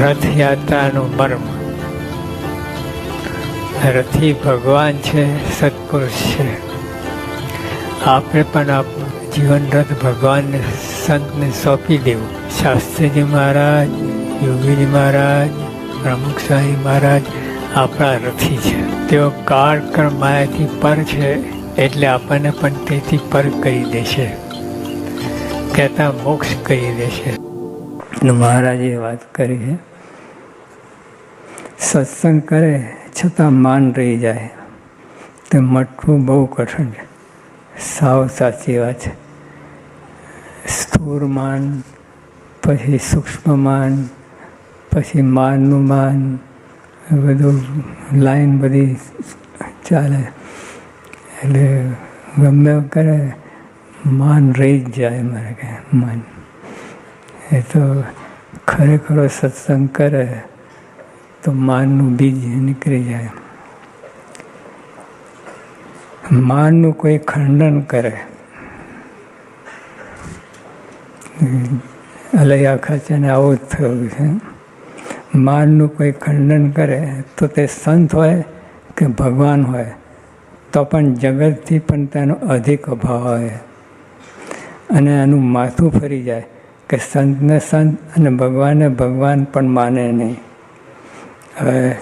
રથયાત્રાનું મર્મ. રથી ભગવાન છે, સત્પુરુષ છે. આપણે પણ આપણું જીવન રથ ભગવાનને, સંતને સોંપી દેવું. શાસ્ત્રીજી મહારાજ, યોગીજી મહારાજ, પ્રમુખ સ્વામી મહારાજ આપણા રથી છે. તેઓ કાળક્રમ માયાથી પર છે, એટલે આપણને પણ તેથી પર કરી દેશે. કહેતા મોક્ષ કરી દેશે. મહારાજે વાત કરી છે. સત્સંગ કરે છતાં માન રહી જાય. તે મટવું બહુ કઠણ છે. સાવ સાચી વાત છે. સ્થૂળ માન, પછી સૂક્ષ્મ માન, પછી માનનું માન, બધું લાઈન બધી ચાલે. એટલે ગમે કરે, માન રહી જ જાય મારે કે માન. એ તો ખરેખરો સત્સંગ કરે, તો માનનું બીજ નીકળી જાય. માનનું કોઈ ખંડન કરે. અલૈયા ખાચાને આવું જ થયું છે. માનનું કોઈ ખંડન કરે, તો તે સંત હોય કે ભગવાન હોય, તો પણ જગતથી પણ તેનો અધિક અભાવ હોય. અને એનું માથું ફરી જાય. કે સંતને સંત અને ભગવાનને ભગવાન પણ માને નહીં. હવે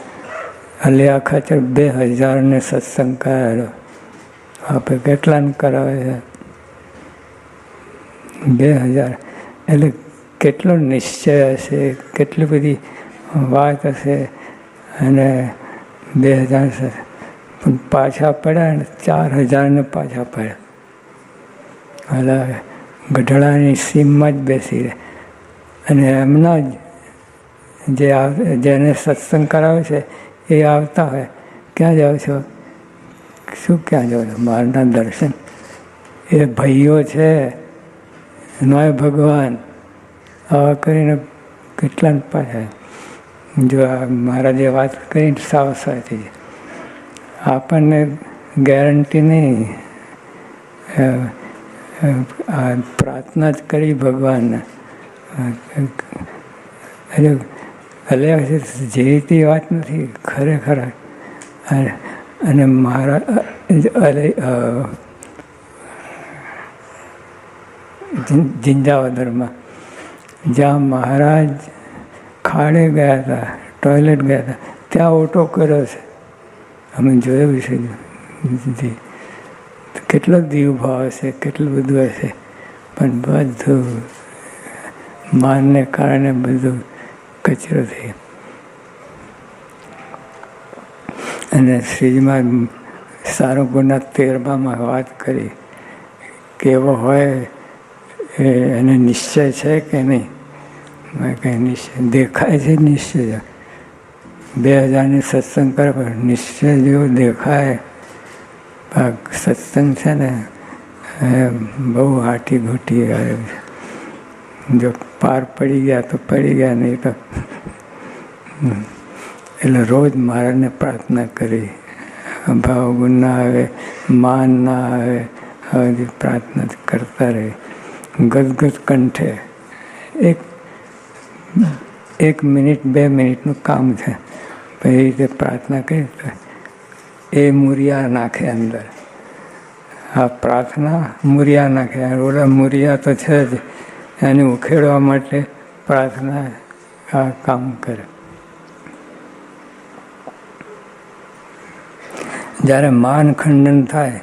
અલિયા ખાચર બે હજારને સત્સંગ કરાયેલો આપણે કેટલાને કરાવે છે? બે હજાર. એટલે કેટલો નિશ્ચય હશે, કેટલી બધી વાત હશે અને બે હજાર પણ પાછા પડ્યા ને ચાર હજારને પાછા પડ્યા. એટલે ગઢડાની સીમમાં જ બેસી રહે. અને એમના જ જે જેને સત્સંગ કરાવે છે, એ આવતા હોય. ક્યાં જાઓ છો? શું ક્યાં જાઓ છો? મારના દર્શન. એ ભાઈઓ છે. નોય ભગવાન. આવા કરીને કેટલા પાછા. જો આ મહારાજે વાત કરી સાવ સાચી આપણને ગેરંટી નહીં. પ્રાર્થના જ કરી ભગવાનને. એટલે ભલે જે રીતે વાત નથી, ખરેખર અને મારા અરે જિંજાવદરમાં જ્યાં મહારાજ ખાડે ગયા હતા, ટોયલેટ ગયા હતા, ત્યાં ઓટો કર્યો છે. અમે જોયું છે. જી કેટલો દીવ ભાવ હશે, કેટલું બધું હશે. પણ બધું માનને કારણે બધું કચરો થઈ. અને શ્રીજીમાં સારો ગુના તેરમાં વાત કરી. કેવો હોય એને નિશ્ચય છે કે નહીં? મેં કહે નિશ્ચય. દેખાય છે નિશ્ચય. બે હજારની સત્સંગ કરે પણ નિશ્ચય જેવો દેખાય. સત્સંગ છે ને બહુ હાટી ઘૂટી આવે જો પાર પડી ગયા તો પડી ગયા, નહીં તો એટલે રોજ મારાને પ્રાર્થના કરી. ભાવ ગુણ ના આવે, માન ના આવે હવે પ્રાર્થના કરતા રહે. ગદગદ કંઠે. એક એક મિનિટ, બે મિનિટનું કામ છે. પછી રીતે પ્રાર્થના કરી એ મૂરિયા નાખે અંદર. આ પ્રાર્થના મૂરિયા નાખે ઓલા મૂરિયા તો છે જ. એને ઉખેડવા માટે પ્રાર્થના આ કામ કરે. જ્યારે માન ખંડન થાય,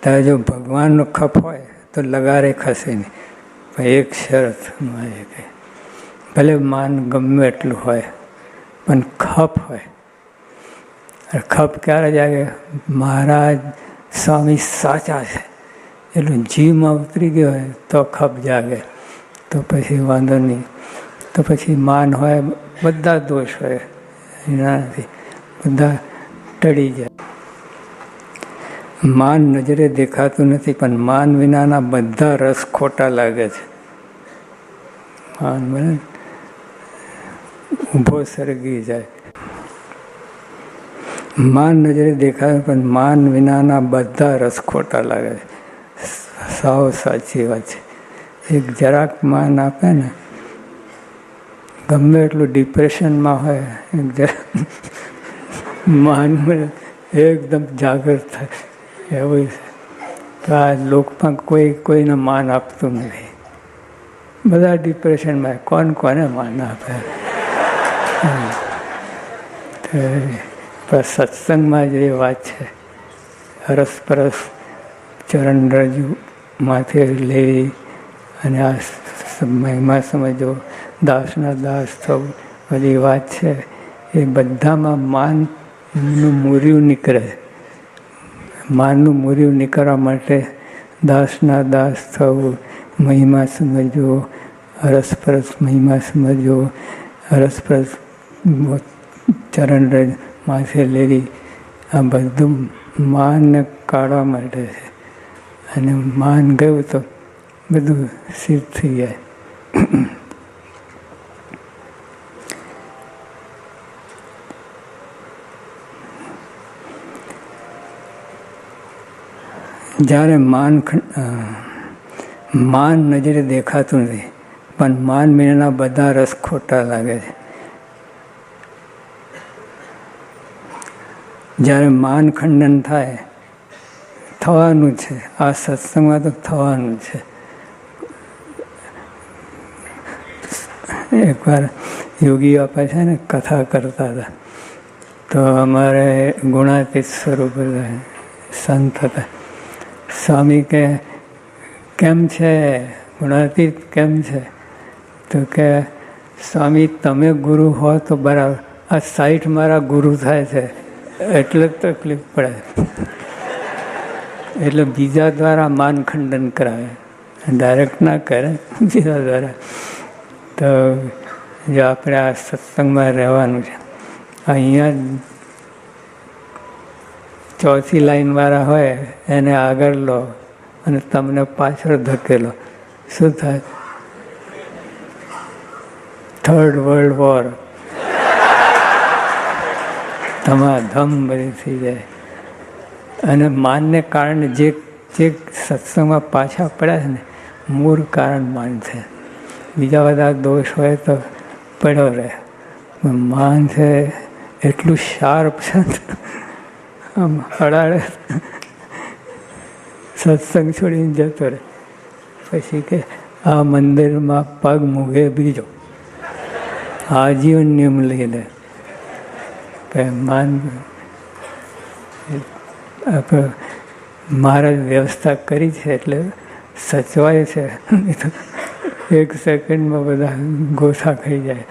ત્યારે જો ભગવાનનો ખપ હોય, તો લગારે ખસે નહીં. એક શરત ભલે માન ગમે એટલું હોય, પણ ખપ હોય ખપ ક્યારે જાગે? મહારાજ, સ્વામી સાચા છે. એટલું જીવમાં ઉતરી ગયો હોય તો ખપ જાગે. તો પછી વાંધો નહીં. તો પછી માન હોય, બધા દોષ હોય. એનાથી બધા ટળી જાય. માન નજરે દેખાતું નથી, પણ માન વિનાના બધા રસ ખોટા લાગે છે. માન બને ઊભો સરગી જાય. માન નજરે દેખાય, પણ માન વિનાના બધા રસ ખોટા લાગે છે. સાવ સાચી વાત છે. એક જરાક માન આપે ને, ગમે એટલું ડિપ્રેશનમાં હોય જરાક માન એકદમ જાગૃત થાય. એવું તો આ લોકમાં કોઈ, કોઈને માન આપતું નથી. બધા ડિપ્રેશનમાં કોણ કોને માન આપે? પણ સત્સંગમાં જે વાત છે હરસપરસ ચરણ રજુ માથે લેવી અને આ મહિમા સમજો દાસના દાસ થવું બધી વાત છે એ બધામાં માનનું મૂર્યું નીકળે માનનું મૂર્યું નીકળવા માટે દાસના દાસ થવું મહિમા સમજવો અરસપરસ મહિમા સમજવો અરસપરસ ચરણ માથે લેરી આ બધું માનને કાઢવા માટે છે. અને માન ગયું તો બધું સિદ્ધ થઈ જાય. જ્યારે માન માન નજરે દેખાતું નથી, પણ માન મીનાના બધા રસ ખોટા લાગે છે. જ્યારે માન ખંડન થાય, થવાનું છે. આ સત્સંગમાં તો થવાનું છે. એકવાર યોગી આપા છે ને, કથા કરતા હતા. તો અમારે ગુણાતીત સ્વરૂપ સંત હતા. સ્વામી કે, કેમ છે? ગુણાતીત કેમ છે? તો કે, સ્વામી, તમે ગુરુ હો તો બરાબર. આ સાઈઠ મારા ગુરુ થાય છે. એટલે તકલીફ પડે. એટલે બીજા દ્વારા માન ખંડન કરાવે. ડાયરેક્ટ ના કરે, બીજા દ્વારા. તો જો આપણે આ સત્સંગમાં રહેવાનું છે, અહીંયા ચોથી લાઈનવાળા હોય, એને આગળ લો અને તમને પાછળ ધકેલો. શું થાય? થર્ડ વર્લ્ડ વોર ધમાધમ બધી થઈ જાય. અને માનને કારણે જે જે સત્સંગમાં પાછા પડ્યા છે ને, મૂળ કારણ માન છે. બીજા બધા દોષ હોય તો પડ્યો રહે. માન છે એટલું શાર્પ છે આમ અડાડે સત્સંગ છોડીને જતો રહે. પછી કે આ મંદિરમાં પગ મૂકે બીજો. આજીવન નિયમ લઈ લે. માન આપણે મહારાજ વ્યવસ્થા કરી છે એટલે સચવાય છે. એક સેકન્ડમાં બધા ગોથા ખાઈ જાય.